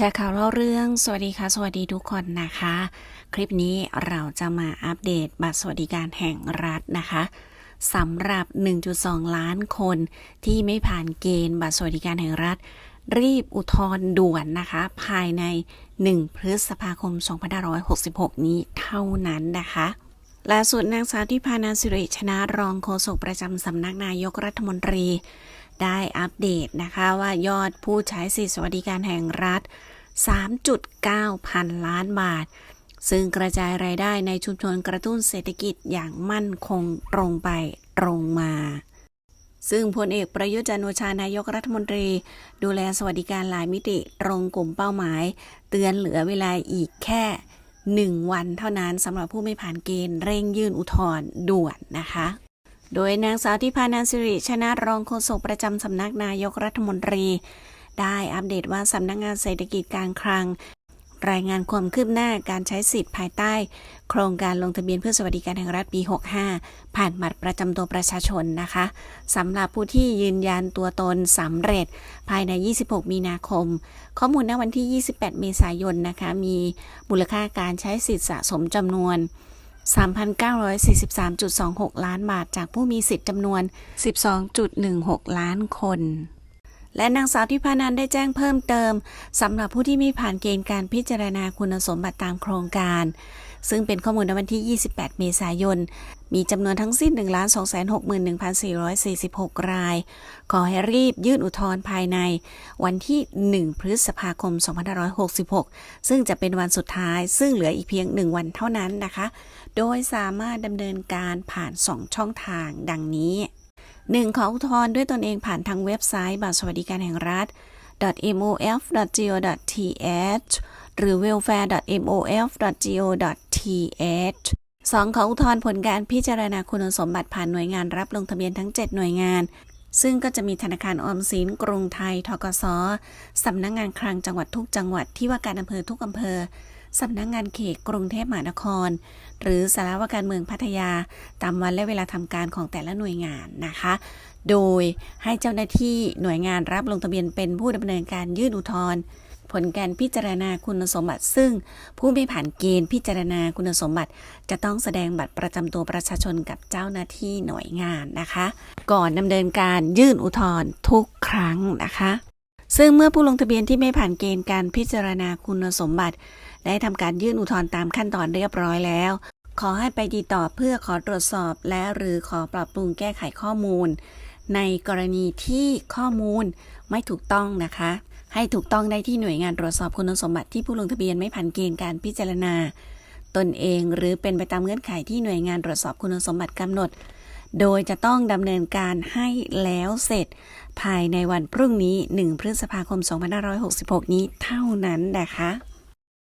แชร์ข่าวเล่าเรื่อง สวัสดีค่ะ สวัสดีทุกคนนะคะ คลิปนี้เราจะมาอัปเดตบัตรสวัสดิการแห่งรัฐนะคะสำหรับ 1.2 ล้านคนที่ไม่ผ่านเกณฑ์บัตรสวัสดิการแห่งรัฐ รีบอุทธรณ์ด่วนนะคะ ภายใน 1 พฤษภาคม 2566 นี้เท่านั้นนะคะล่าสุดนางสาวที่พานาสิริชนะรองโฆษกประจำสำนักนายกรัฐมนตรี ได้อัปเดตนะคะว่ายอดผู้ใช้สิทธิสวัสดิการแห่งรัฐ 3.9 พันล้านบาท ซึ่งกระจายรายได้ในชุมชนกระตุ้นเศรษฐกิจอย่างมั่นคงตรงไปตรงมา ซึ่งพลเอกประยุทธ์จันโอชานายกรัฐมนตรี ดูแลสวัสดิการหลายมิติตรงกลุ่มเป้าหมาย เตือนเหลือเวลาอีกแค่ 1 วันเท่านั้นสำหรับผู้ไม่ผ่านเกณฑ์เร่งยื่นอุทธรณ์ด่วนนะคะ โดยนางสาวที่พานันสิริชนะรองโฆษกประจำสำนักนายกรัฐมนตรี ได้อัปเดตว่าสำนักงานเศรษฐกิจการคลัง รายงานความคืบหน้าการใช้สิทธิ์ภายใต้ โครงการลงทะเบียนเพื่อสวัสดิการแห่งรัฐปี 65 ผ่านบัตรประจำตัวประชาชนนะคะสำหรับผู้ที่ยืนยันตัวตนสำเร็จภายใน 26 มีนาคม ข้อมูลณวันที่ 28 เมษายนนะคะมีมูลค่าการใช้สิทธิ์สะสมจำนวน 3,943.26 ล้านบาท จากผู้มีสิทธิ์จำนวน 12.16 ล้านคน และนางสาวทิพานันได้แจ้งเพิ่มเติมสำหรับผู้ที่ไม่ผ่านเกณฑ์การพิจารณาคุณสมบัติตามโครงการ ซึ่งเป็นข้อมูลในวันที่ 28 เมษายน มีจำนวนทั้งสิ้น 1,261,446 ราย ขอให้รีบยื่นอุทธรณ์ภายในวันที่ 1 พฤษภาคม 2566 ซึ่งจะเป็นวันสุดท้ายซึ่งเหลืออีกเพียง 1 วันเท่านั้นนะคะ โดยสามารถดำเนินการผ่าน 2 ช่องทางดังนี้ 1. ขออุทธรณ์ด้วยตนเองผ่านทางเว็บไซต์บัตรสวัสดิการแห่งรัฐ mof.go.th หรือ welfare.mof.go.th 2. ขออุทธรณ์ผลการพิจารณาคุณสมบัติผ่านหน่วยงานรับลงทะเบียนทั้ง 7 หน่วยงาน ซึ่งก็จะมีธนาคารออมสินกรุงไทยทกสสำนักงานคลังจังหวัดทุกจังหวัดที่ว่าการอำเภอทุกอำเภอ สำนักงานเขตกรุงเทพมหานคร หรือสารวการเมืองพัทยา ตามวันและเวลาทำการของแต่ละหน่วยงานนะคะ โดยให้เจ้าหน้าที่หน่วยงานรับลงทะเบียนเป็นผู้ดำเนินการยื่นอุทธรณ์ผลการพิจารณาคุณสมบัติ ซึ่งผู้ไม่ผ่านเกณฑ์พิจารณาคุณสมบัติ จะต้องแสดงบัตรประจำตัวประชาชนกับเจ้าหน้าที่หน่วยงานนะคะ ก่อนดำเนินการยื่นอุทธรณ์ทุกครั้งนะคะ ซึ่งเมื่อผู้ลงทะเบียนที่ไม่ผ่านเกณฑ์การพิจารณาคุณสมบัติ ได้ทำการยื่นอุทธรณ์ตามขั้นตอนเรียบร้อยแล้ว ขอให้ไปติดต่อเพื่อขอตรวจสอบและหรือขอปรับปรุงแก้ไขข้อมูล ในกรณีที่ข้อมูลไม่ถูกต้องนะคะ ให้ถูกต้องได้ที่หน่วยงานตรวจสอบคุณสมบัติที่ผู้ลงทะเบียนไม่ผ่านเกณฑ์การพิจารณา ตนเองหรือเป็นไปตามเงื่อนไขที่หน่วยงานตรวจสอบคุณสมบัติกำหนด โดยจะต้องดำเนินการให้แล้วเสร็จ ภายในวันพรุ่งนี้ 1 พฤษภาคม 2566 นี้เท่านั้นนะคะ